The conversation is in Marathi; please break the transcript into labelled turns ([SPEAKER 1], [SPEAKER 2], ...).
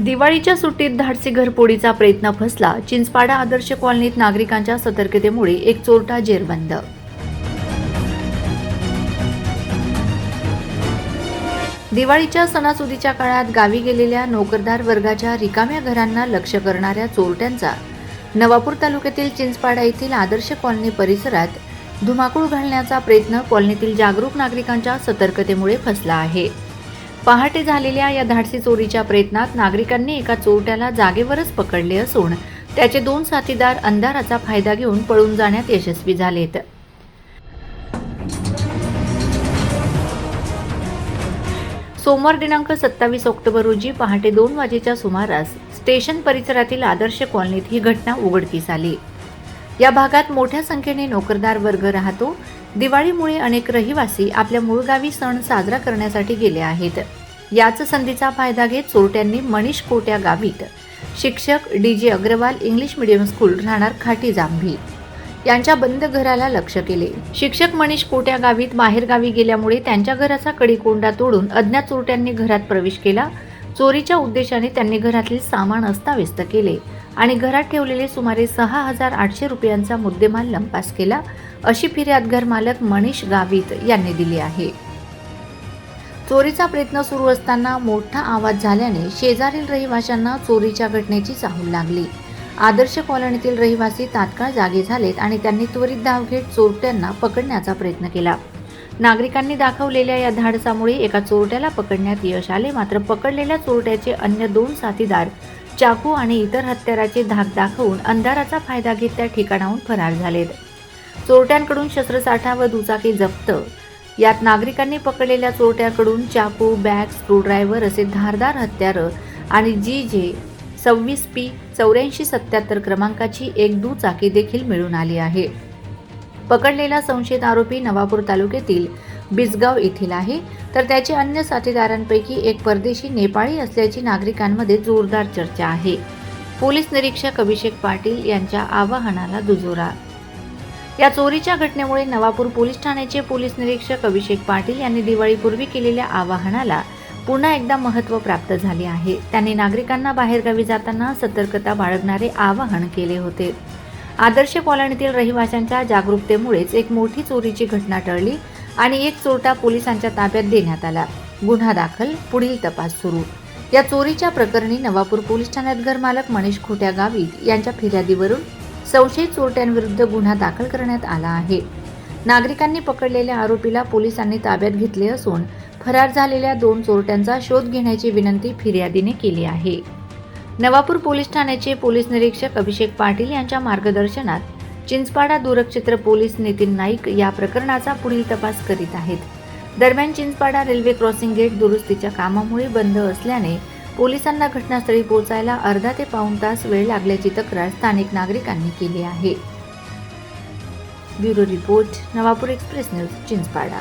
[SPEAKER 1] दिवाळीच्या सुट्टीत धाडसी घरपोडीचा प्रयत्न फसला. चिंचपाडा आदर्श कॉलनीत नागरिकांच्या सतर्कतेमुळे एक चोरटा जेरबंद. दिवाळीच्या सणासुदीच्या काळात गावी गेलेल्या नोकरदार वर्गाच्या रिकाम्या घरांना लक्ष करणाऱ्या चोरट्यांचा नवापूर तालुक्यातील चिंचपाडा येथील आदर्श कॉलनी परिसरात धुमाकूळ घालण्याचा प्रयत्न कॉलनीतील जागरूक नागरिकांच्या सतर्कतेमुळे फसला आहे. पहाटे झालेल्या या धाडसी चोरीच्या प्रयत्नात नागरिकांनी एका चोरट्याला जागेवरच पकडले असून त्याचे दोन साथीदार अंधाराचा फायदा घेऊन पळून जाण्यात यशस्वी झालेत. सोमवार दिनांक सत्तावीस ऑक्टोबर रोजी पहाटे दोन वाजेच्या सुमारास स्टेशन परिसरातील आदर्श कॉलनीत ही घटना उघडकीस आली. या भागात मोठ्या संख्येने नोकरदार वर्ग राहतो. दिवाळीमुळे अनेक रहिवासी आपल्या मूळ गावी सण साजरा करण्यासाठी गेले आहेत. याच संधीचा फायदा घेत चोरट्यांनी मनीष कोट्या गावीत. शिक्षक D J Agarwal English medium school राहणार खाटी जांभी. यांच्या बंद घराला लक्ष केले. शिक्षक मनीष कोट्या गावीत बाहेरगावी गेल्यामुळे त्यांच्या घराचा कडीकोंडा तोडून अज्ञात चोरट्यांनी घरात प्रवेश केला. चोरीच्या उद्देशाने त्यांनी घरातील सामान अस्ताव्यस्त केले. आणि घरात ठेवलेले सुमारे सहा हजार आठशे रुपयांचा मुद्देमाल लंपास केला अशी फिर्याद घरमालक मनीष गावित यांनी दिली आहे. चोरीचा प्रयत्न सुरू असताना मोठा आवाज झाल्याने शेजारील रहिवाशांना चोरीच्या घटनेची चाहूल लागली. आदर्श कॉलनीतील रहिवासी तात्काळ जागे झालेत आणि त्यांनी त्वरित धाव घेत चोरट्यांना पकडण्याचा प्रयत्न केला. नागरिकांनी दाखवलेल्या या धाडसामुळे एका चोरट्याला पकडण्यात यश आले मात्र पकडलेल्या चोरट्याचे अन्य दोन साथीदार चाकू आणि इतर हत्याराचे धाक दाखवून अंधाराचा फायदा घेत त्या ठिकाणाहून फरार झालेत. चोरट्यांकडून शस्त्रसाठा व दुचाकी जप्त. यात नागरिकांनी पकडलेल्या चोरट्याकडून चाकू बॅग स्क्रूड्रायव्हर असे धारदार हत्यारं आणि जी जे सव्वीस पी चौऱ्याऐंशी सत्याहत्तर क्रमांकाची एक दुचाकी देखील मिळून आली आहे. पकडलेला संशयित आरोपी नवापूर तालुक्यातील बिजगाव येथील आहे. तर त्याचे अन्य साथीदारांपैकी एक परदेशी नेपाळी असल्याची नागरिकांमध्ये जोरदार चर्चा आहे. पोलीस निरीक्षक अभिषेक पाटील यांच्या आवाहनाला दुजोरा. या चोरीच्या घटनेमुळे नवापूर पोलीस ठाण्याचे पोलीस निरीक्षक अभिषेक पाटील यांनी दिवाळीपूर्वी केलेल्या आवाहनाला पुन्हा एकदा महत्त्व प्राप्त झाले आहे. त्यांनी नागरिकांना बाहेरगावी जाताना सतर्कता बाळगणारे आवाहन केले होते. आदर्श कॉलनीतील रहिवाशांच्या जागरूकतेमुळेच एक मोठी चोरीची घटना टळली. आणि एक चोरटा पोलिसांच्या ताब्यात देण्यात आला. गुन्हा दाखल पुढील तपास सुरू. या चोरीच्या प्रकरणी नवापूर पोलीस ठाण्यात घरमालक मनीष खोट्या गावित यांच्या फिर्यादीवरून संशयित चोरट्यांविरुद्ध गुन्हा दाखल करण्यात आला आहे. नागरिकांनी पकडलेल्या आरोपीला पोलिसांनी ताब्यात घेतले असून फरार झालेल्या दोन चोरट्यांचा शोध घेण्याची विनंती फिर्यादीने केली आहे. नवापूर पोलीस ठाण्याचे पोलीस निरीक्षक अभिषेक पाटील यांच्या मार्गदर्शनात चिंचपाडा दूरक्षेत्र पोलीस नितीन नाईक या प्रकरणाचा पुढील तपास करीत आहेत. दरम्यान चिंचपाडा रेल्वे क्रॉसिंग गेट दुरुस्तीच्या कामामुळे बंद असल्याने पोलिसांना घटनास्थळी पोहोचायला अर्धा ते पाऊण तास वेळ लागल्याची तक्रार स्थानिक नागरिकांनी केली आहे. Bureau report Navapur express news Chinchpada.